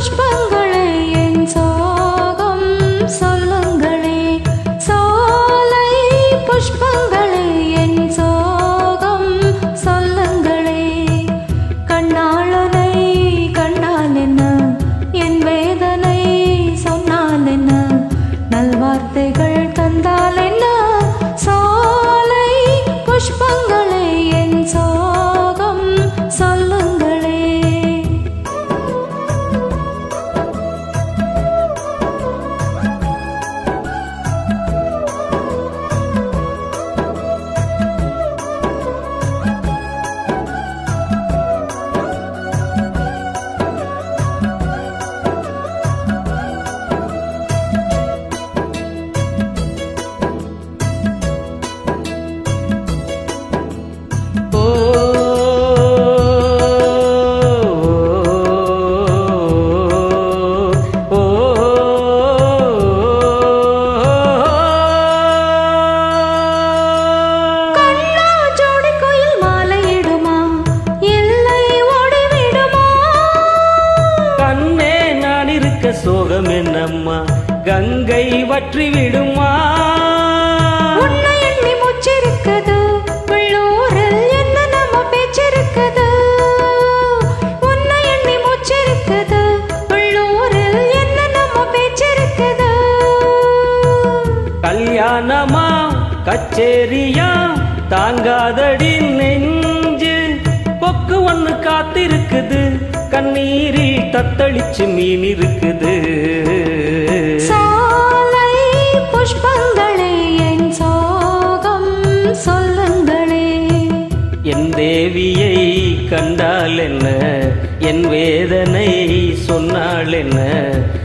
புஷ்பங்களே என் சோகம் சொல்லுங்களே. சோலை புஷ்பங்களே என் சோகம் சொல்லுங்களே. கண்ணாளனை கண்ணால் என்ன? என் வேதனை சொன்னால் என்ன? தந்தால் என்ன? சோலை புஷ்பங்கள் சோகம் என்னம்மா கங்கை வற்றி விடுமா கல்யாணமா? கச்சேரியா? தாங்காதடி நெஞ்சு. கொக்கு ஒண்ணு காத்திருக்குது. கண்ணீரில் தத்தளிச்சு மீன் இருக்குது. சாலை புஷ்பங்களே என் சோகம் சொல்லுங்களே. என் தேவியை கண்டால் என்ன? என் வேதனை சொன்னாள் என்ன?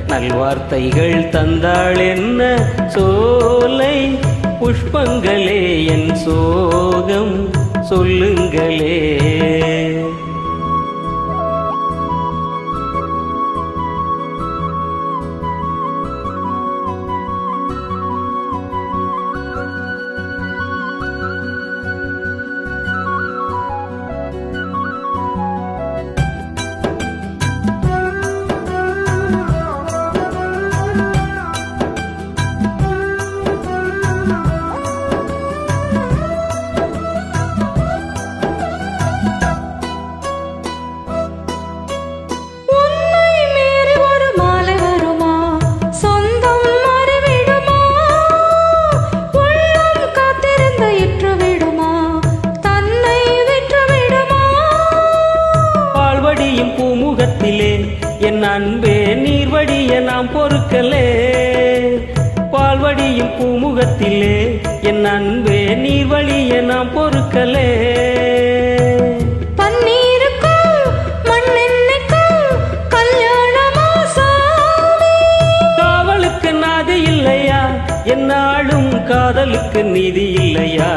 நல்வார்த்தைகள் தந்தாள் என்ன? சோலை புஷ்பங்களே என் சோகம் சொல்லுங்களே. என் அன்பே நீர்வடிய நாம் பொறுக்கலே. பால்வடியும் பூமுகத்திலே. என் அன்பே நீர்வழிய நாம் பொறுக்கலே. பன்னீருக்கும் மண்ணெண்ணைக்கும் கல்யாணமா சாமி? காவலுக்கு நாதி இல்லையா? என்னாலும் காதலுக்கு நீதி இல்லையா?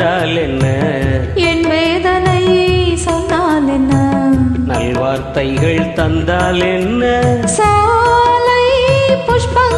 கண்டால் என்ன? என் வேதனை சொன்னால் என்ன? நல்வார்த்தைகள் தந்தால் என்ன? சாலை புஷ்பங்களே